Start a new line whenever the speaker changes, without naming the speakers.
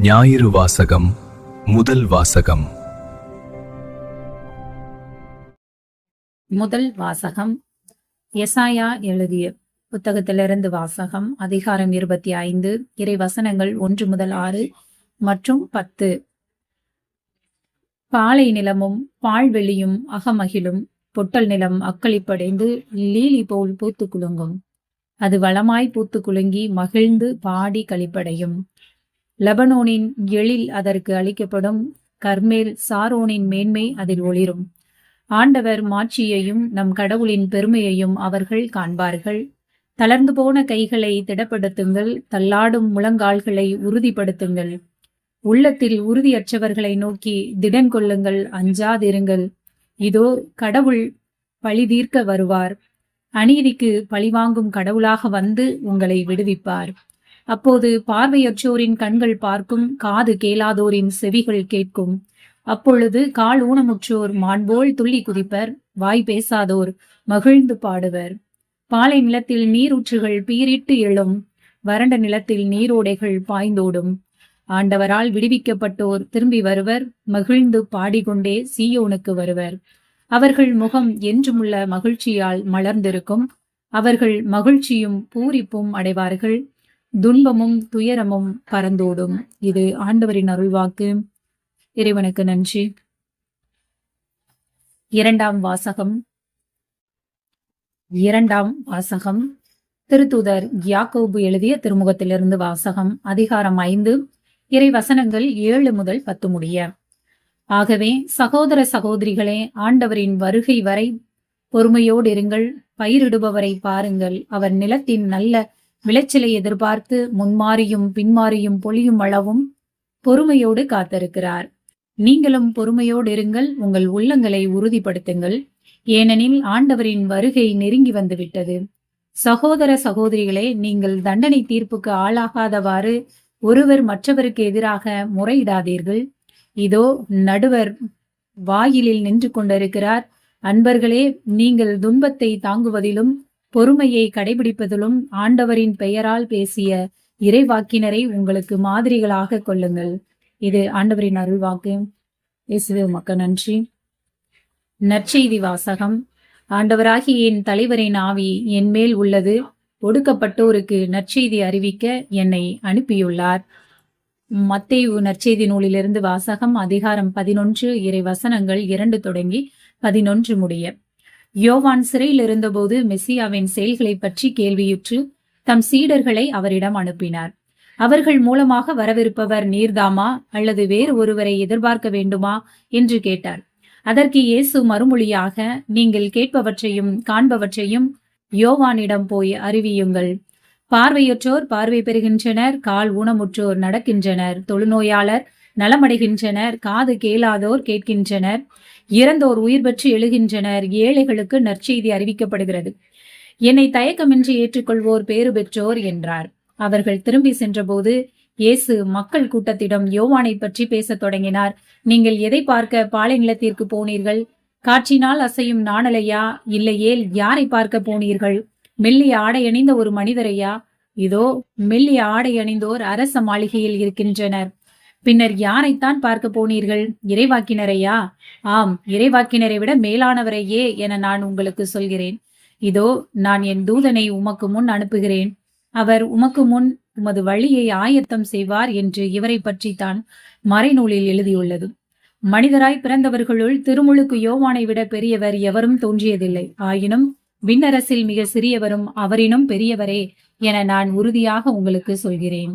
ஞாயிறு வாசகம் முதல் வாசகம்.
முதல் வாசகம் எசாயா எழுதிய புத்தகத்திலிருந்து வாசகம் அதிகாரம் இருபத்தி ஐந்து இறை வசனங்கள் ஒன்று முதல் ஆறு மற்றும் பத்து. பாலை நிலமும் பால்வெளியும் அகமகிழும் பொட்டல் நிலம் அக்களிப்படைந்து லீலி போல் பூத்து குலுங்கும். அது வளமாய் பூத்து குலுங்கி மகிழ்ந்து பாடி களிப்படையும். லெபனோனின் எழில் அதற்கு அளிக்கப்படும் கர்மேல் சாரோனின் மேன்மை அதில் ஒளிரும். ஆண்டவர் மாட்சியையும் நம் கடவுளின் பெருமையையும் அவர்கள் காண்பார்கள். தளர்ந்து போன கைகளை திடப்படுத்துங்கள் தள்ளாடும் முழங்கால்களை உறுதிப்படுத்துங்கள். உள்ளத்தில் உறுதியற்றவர்களை நோக்கி திடன் கொள்ளுங்கள் அஞ்சாதிருங்கள். இதோ கடவுள் பழி தீர்க்க வருவார். அநீதிக்கு பழிவாங்கும் கடவுளாக வந்து உங்களை விடுவிப்பார். அப்போது பார்வையற்றோரின் கண்கள் பார்க்கும் காது கேளாதோரின் செவிகள் கேட்கும். அப்பொழுது கால் ஊனமுற்றோர் மாண்போல் துள்ளி குதிப்பர் வாய் பேசாதோர் மகிழ்ந்து பாடுவர். பாலை நிலத்தில் நீரூற்றுகள் பீரிட்டு எழும் வறண்ட நிலத்தில் நீரோடைகள் பாய்ந்தோடும். ஆண்டவரால் விடுவிக்கப்பட்டோர் திரும்பி வருவர் மகிழ்ந்து பாடிக்கொண்டே சீயோனுக்கு வருவர். அவர்கள் முகம் என்றுமுள்ள மகிழ்ச்சியால் மலர்ந்திருக்கும் அவர்கள் மகிழ்ச்சியும் பூரிப்பும் அடைவார்கள். துன்பமும் துயரமும் பறந்தோடும். இது ஆண்டவரின் அருள்வாக்கு. இறைவனுக்கு நன்றி. இரண்டாம் வாசகம். இரண்டாம் வாசகம். திருத்தூதர் யாக்கோபு எழுதிய திருமுகத்திலிருந்து வாசகம். அதிகாரம் ஐந்து. இறை வசனங்கள் ஏழு முதல் பத்து முடிய. ஆகவே சகோதர சகோதரிகளே ஆண்டவரின் வருகை வரை பொறுமையோடு இருங்கள். பயிரிடுபவரை பாருங்கள். அவர் நிலத்தின் நல்ல விளைச்சலை எதிர்பார்த்து முன்மாறியும் பின்மாறியும் பொழியும் அளவும் பொறுமையோடு காத்திருக்கிறார். நீங்களும் பொறுமையோடு இருங்கள் உங்கள் உள்ளங்களை உறுதிப்படுத்துங்கள். ஏனெனில் ஆண்டவரின் வருகை நெருங்கி வந்துவிட்டது. சகோதர சகோதரிகளே நீங்கள் தண்டனை தீர்ப்புக்கு ஆளாகாதவாறு ஒருவர் மற்றவருக்கு எதிராக முறையிடாதீர்கள். இதோ நடுவர் வாயிலில் நின்று கொண்டிருக்கிறார். அன்பர்களே நீங்கள் துன்பத்தை தாங்குவதிலும் பொறுமையை கடைபிடிப்பதிலும் ஆண்டவரின் பெயரால் பேசிய இறைவாக்கினரை உங்களுக்கு மாதிரிகளாக கொள்ளுங்கள். இது ஆண்டவரின் அருள்வாக்கு. இயேசுவே உமக்கு நன்றி. நற்செய்தி வாசகம். ஆண்டவராகிய என் தலைவரின் ஆவி என் மேல் உள்ளது. ஒடுக்கப்பட்டோருக்கு நற்செய்தி அறிவிக்க என்னை அனுப்பியுள்ளார். மத்தேயு நற்செய்தி நூலிலிருந்து வாசகம் அதிகாரம் பதினொன்று இறை வசனங்கள் இரண்டு தொடங்கி பதினொன்று முடிய யோவான் சிறையில் இருந்தபோது மெஸ்ஸியாவின் செயல்களை பற்றி கேள்வியுற்று தம் சீடர்களை அவரிடம் அனுப்பினார். அவர்கள் மூலமாக வரவிருப்பவர் நீர்தாமா அல்லது வேறு ஒருவரை எதிர்பார்க்க வேண்டுமா என்று கேட்டார். அதற்கு இயேசு மறுமொழியாக நீங்கள் கேட்பவற்றையும் காண்பவற்றையும் யோவானிடம் போய் அறிவியுங்கள். பார்வையற்றோர் பார்வை பெறுகின்றனர் கால் ஊனமுற்றோர் நடக்கின்றனர். தொழுநோயாளர் நலமடைகின்றனர் காது கேளாதோர் கேட்கின்றனர் இறந்தோர் உயிர் பெற்று எழுகின்றனர் ஏழைகளுக்கு நற்செய்தி அறிவிக்கப்படுகிறது. என்னை தயக்கமின்றி ஏற்றுக்கொள்வோர் பேறு பெற்றோர் என்றார். அவர்கள் திரும்பி சென்றபோது இயேசு மக்கள் கூட்டத்திடம் யோவானை பற்றி பேசத் தொடங்கினார். நீங்கள் எதை பார்க்க பாலை நிலத்திற்கு போனீர்கள்? காற்றினால் அசையும் நாணலையா? இல்லையேல் யாரை பார்க்க போனீர்கள்? மெல்லிய ஆடை அணிந்த ஒரு மனிதரையா? இதோ மெல்லிய ஆடை அணிந்தோர் அரச மாளிகையில் இருக்கின்றனர். பின்னர் யாரைத்தான் பார்க்க போனீர்கள்? இறைவாக்கினரையா? ஆம் இறைவாக்கினரை விட மேலானவரையே என நான் உங்களுக்கு சொல்கிறேன். இதோ நான் என் தூதனை உமக்கு முன் அனுப்புகிறேன். அவர் உமக்கு முன் உமது வழியை ஆயத்தம் செய்வார் என்று இவரை பற்றி தான் மறைநூலில் எழுதியுள்ளது. மனிதராய் பிறந்தவர்களுள் திருமுழுக்கு யோவானை விட பெரியவர் எவரும் தோன்றியதில்லை. ஆயினும் விண்ணரசில் மிக சிறியவரும் அவரினும் பெரியவரே என நான் உறுதியாக உங்களுக்கு சொல்கிறேன்.